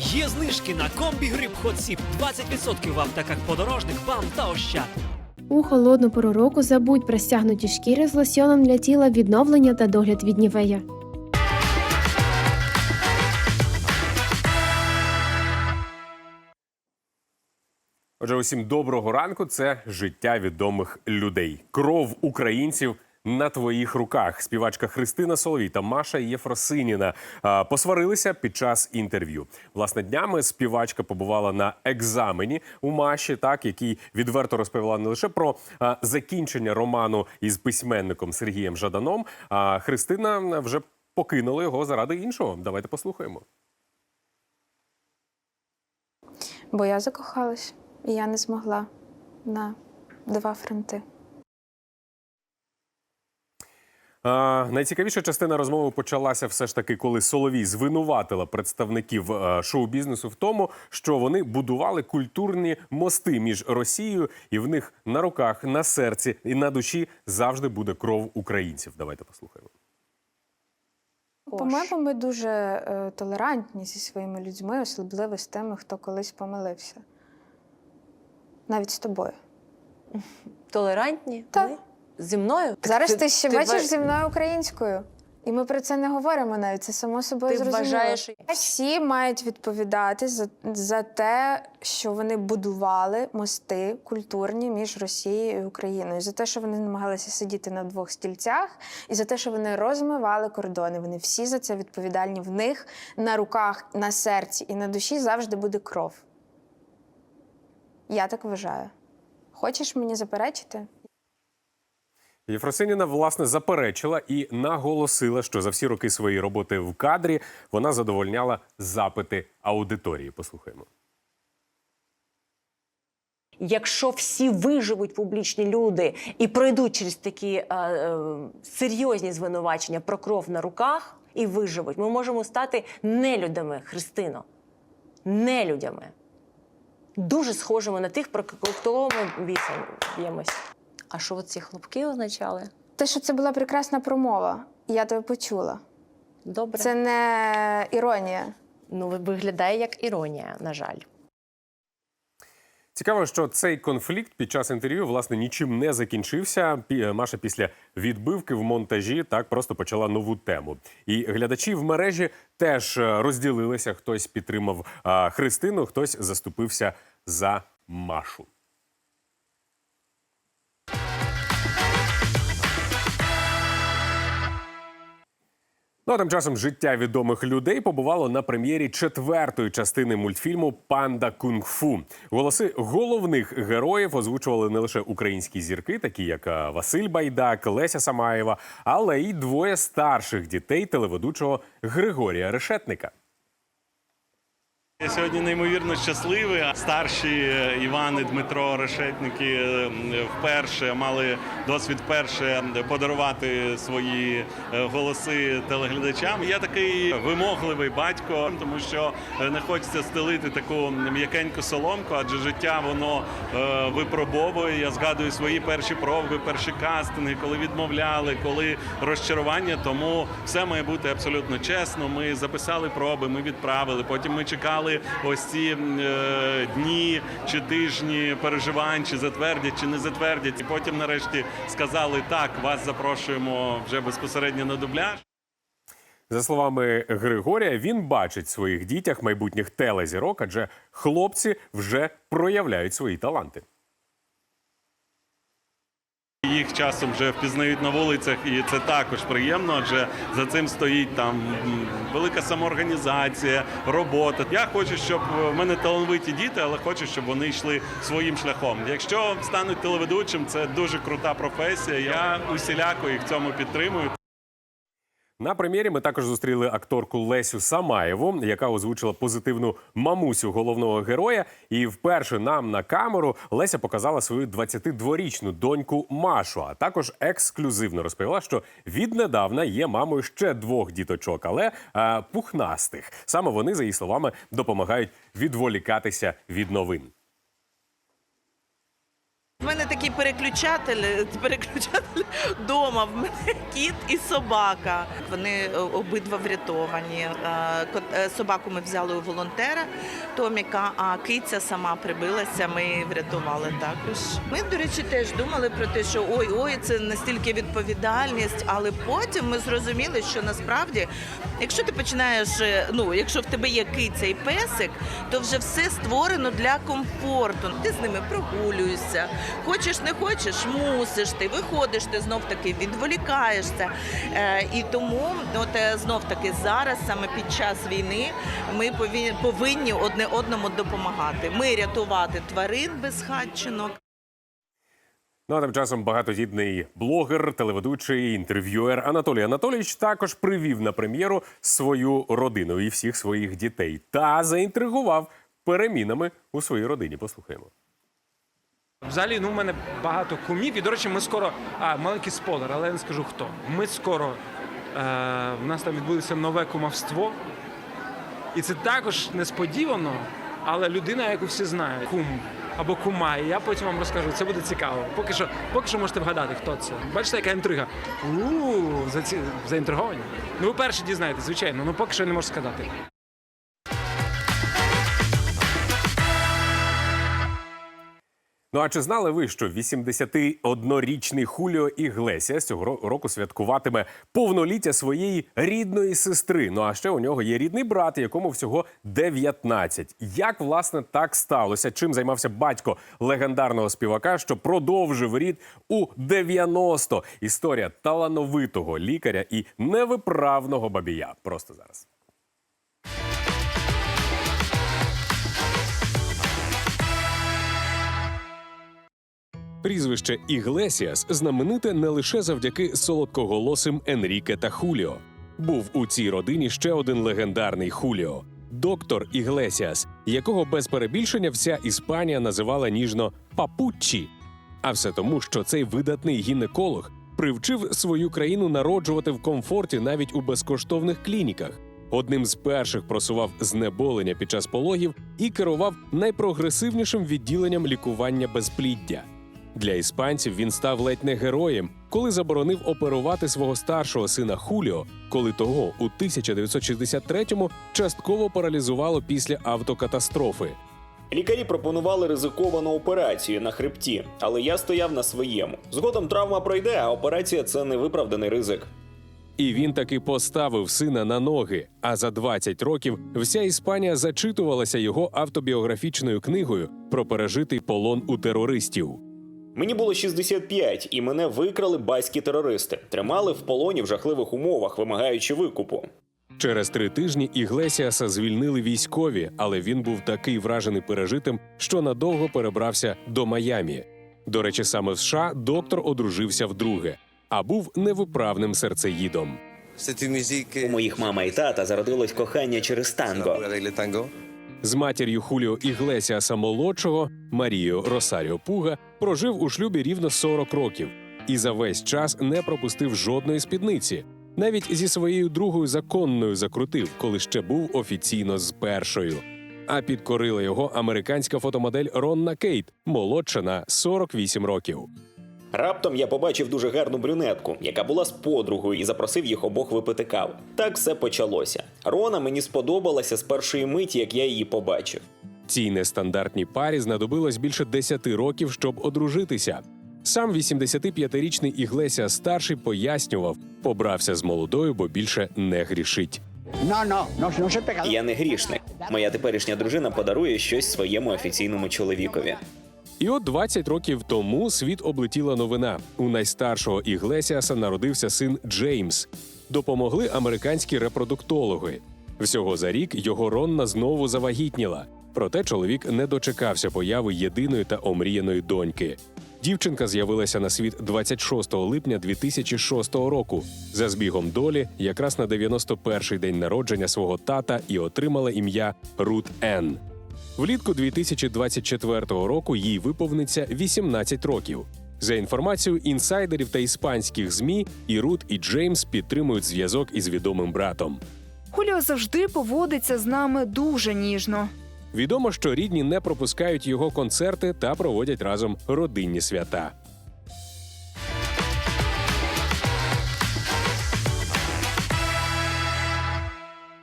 Є знижки на комбі гриб Хотсіп 20% в аптеках подорожник, бам та ощад. У холодну пору року забудь про стягнуті шкіри з лосьоном для тіла відновлення та догляд від нівея. Отже, усім доброго ранку. Це життя відомих людей. Кров українців на твоїх руках. Співачка Христина Соловій та Маша Єфросиніна посварилися під час інтерв'ю. Власне, днями співачка побувала на екзамені у Маші, так який відверто розповіла не лише про закінчення роману із письменником Сергієм Жаданом. А Христина вже покинула його заради іншого. Давайте послухаємо. Бо я закохалась, і я не змогла на два фронти. А, найцікавіша частина розмови почалася все ж таки, коли Соловій звинуватила представників е, шоу-бізнесу в тому, що вони будували культурні мости між Росією, і в них на руках, на серці і на душі завжди буде кров українців. Давайте послухаємо. По-моєму, ми дуже е, толерантні зі своїми людьми, особливо з тими, хто колись помилився. Навіть з тобою. Толерантні? Так. Зі мною? Так Зараз ти, ще бачиш зі мною українською. І ми про це не говоримо навіть. Це само собою Ти зрозуміло. вважаєш- Всі мають відповідати за, за те, що вони будували мости культурні між Росією і Україною, за те, що вони намагалися сидіти на двох стільцях, і за те, що вони розмивали кордони. Вони всі за це відповідальні. В них на руках, на серці і на душі завжди буде кров. Я так вважаю. Хочеш мені заперечити? Єфросиніна власне заперечила і наголосила, що за всі роки своєї роботи в кадрі вона задовольняла запити аудиторії. Послухаємо. Якщо всі виживуть публічні люди і пройдуть через такі е, е, серйозні звинувачення про кров на руках і виживуть, ми можемо стати нелюдами, Христино. Нелюдями. Дуже схожими на тих, про кого ми б'ємось. А що ці хлопки означали? Те, що це була прекрасна промова, я тебе почула. Добре. Це не іронія. Ну, виглядає як іронія, на жаль. Цікаво, що цей конфлікт під час інтерв'ю власне нічим не закінчився. Пі- Маша після відбивки в монтажі так просто почала нову тему. І глядачі в мережі теж е, розділилися. Хтось підтримав Христину, хтось заступився за Машу. Ну а тим часом життя відомих людей побувало на прем'єрі четвертої частини мультфільму Панда Кунг-фу. Голоси головних героїв озвучували не лише українські зірки, такі як е, Василь Байдак, Леся Самаєва, але й двоє старших дітей телеведучого Григорія Решетника. Я сьогодні неймовірно щасливий. Старші е, Іван і Дмитро Решетники е, вперше мали досвід вперше подарувати свої е, голоси телеглядачам. Я такий вимогливий батько, тому що не хочеться стелити таку м'якеньку соломку, адже життя воно випробовує. Я згадую свої перші проби, перші кастинги, коли відмовляли, коли розчарування. Тому все має бути абсолютно чесно. Ми записали проби, ми відправили. Потім ми чекали ось ці е, дні чи тижні переживань, чи затвердять, чи не затвердять. І потім, нарешті, сказали так, вас запрошуємо вже безпосередньо на дубляж. За словами Григорія, він бачить в своїх дітях майбутніх телезірок, адже хлопці вже проявляють свої таланти. Їх часом вже впізнають на вулицях, і це також приємно, адже за цим стоїть там велика самоорганізація, робота. Я хочу, щоб в мене талановиті діти, але хочу, щоб вони йшли своїм шляхом. Якщо стануть телеведучим, це дуже крута професія. Я усіляко їх в цьому підтримую. На прем'єрі ми також зустріли акторку Лесю Самаєву, яка озвучила позитивну мамусю головного героя. І вперше нам на камеру Леся показала свою 22-річну доньку Машу. А також ексклюзивно розповіла, що віднедавна є мамою ще двох діточок, але е, пухнастих. Саме вони, за її словами, допомагають відволікатися від новин. В мене такий переключатель, переключатель вдома. В мене кіт і собака. Вони е, обидва врятовані. Е, е, Собаку ми взяли у волонтера Томіка, а киця сама прибилася. Ми її врятували також. Ми, до речі, теж думали про те, що ой, ой, це настільки відповідальність. Але потім ми зрозуміли, що насправді, якщо ти починаєш, ну якщо в тебе є киця і песик, то вже все створено для комфорту. Ти з ними прогулюєшся. Хочеш, не хочеш, мусиш ти виходиш, ти знов таки відволікаєшся. Е, і тому, от е, знов таки зараз, саме під час війни, ми повинні, одне одному допомагати. Ми рятувати тварин безхатченок. Ну а тим часом багатодітний блогер, телеведучий, інтерв'юер Анатолій Анатолійович також привів на прем'єру свою родину і всіх своїх дітей та заінтригував перемінами у своїй родині. Послухаємо. Взагалі, ну, в мене багато кумів. І, до речі, ми скоро. А, маленький спойлер, але я не скажу хто. Ми скоро. Е, в нас там відбудеться нове кумовство. І це також несподівано, але людина, яку всі знають, кум або кума. І я потім вам розкажу. Це буде цікаво. Поки що, поки що можете вгадати, хто це. Бачите, яка інтрига? У заці... заінтриговані. Ну, ви перші дізнаєтесь, звичайно, ну поки що я не можу сказати. Ну а чи знали ви, що 81-річний Хуліо Іглесіас цього року святкуватиме повноліття своєї рідної сестри? Ну а ще у нього є рідний брат, якому всього 19. Як власне так сталося? Чим займався батько легендарного співака, що продовжив рід у 90? Історія талановитого лікаря і невиправного бабія. Просто зараз. Прізвище Іглесіас знамените не лише завдяки солодкоголосим Енріке та Хуліо. Був у цій родині ще один легендарний Хуліо доктор Іглесіас, якого без перебільшення вся Іспанія називала ніжно папуччі. А все тому, що цей видатний гінеколог привчив свою країну народжувати в комфорті навіть у безкоштовних клініках. Одним з перших просував знеболення під час пологів і керував найпрогресивнішим відділенням лікування безпліддя. Для іспанців він став ледь не героєм, коли заборонив оперувати свого старшого сина Хуліо, коли того у 1963-му частково паралізувало після автокатастрофи. Лікарі пропонували ризиковану операцію на хребті, але я стояв на своєму. Згодом травма пройде, а операція це невиправданий ризик. І він таки поставив сина на ноги. А за 20 років вся Іспанія зачитувалася його автобіографічною книгою про пережитий полон у терористів. Мені було 65, і мене викрали баські терористи. Тримали в полоні в жахливих умовах, вимагаючи викупу. Через три тижні Іглесіаса звільнили військові, але він був такий вражений пережитим, що надовго перебрався до Майамі. До речі, саме в США доктор одружився вдруге, а був невиправним серцеїдом. У моїх мама і тата зародилось кохання через танго. З матір'ю Хуліо Іглесіаса молодшого Марією Росаріо Пуга прожив у шлюбі рівно 40 років і за весь час не пропустив жодної спідниці. Навіть зі своєю другою законною закрутив, коли ще був офіційно з першою. А підкорила його американська фотомодель Ронна Кейт, молодша на 48 років. Раптом я побачив дуже гарну брюнетку, яка була з подругою, і запросив їх обох випити каву. Так все почалося. Рона мені сподобалася з першої миті, як я її побачив. Цій нестандартній парі знадобилось більше 10 років, щоб одружитися. Сам 85-річний Іглесіас старший пояснював, побрався з молодою, бо більше не грішить. No, no, no, no soy pecador. Я не грішник. Моя теперішня дружина подарує щось своєму офіційному чоловікові. І от 20 років тому світ облетіла новина. У найстаршого Іглесіаса народився син Джеймс. Допомогли американські репродуктологи. Всього за рік його Ронна знову завагітніла. Проте чоловік не дочекався появи єдиної та омріяної доньки. Дівчинка з'явилася на світ 26 липня 2006 року. За збігом долі, якраз на 91-й день народження свого тата і отримала ім'я Рут Енн. Влітку 2024 року їй виповниться 18 років. За інформацією інсайдерів та іспанських змі, і Рут, і Джеймс підтримують зв'язок із відомим братом. Хуліо завжди поводиться з нами дуже ніжно. Відомо, що рідні не пропускають його концерти та проводять разом родинні свята.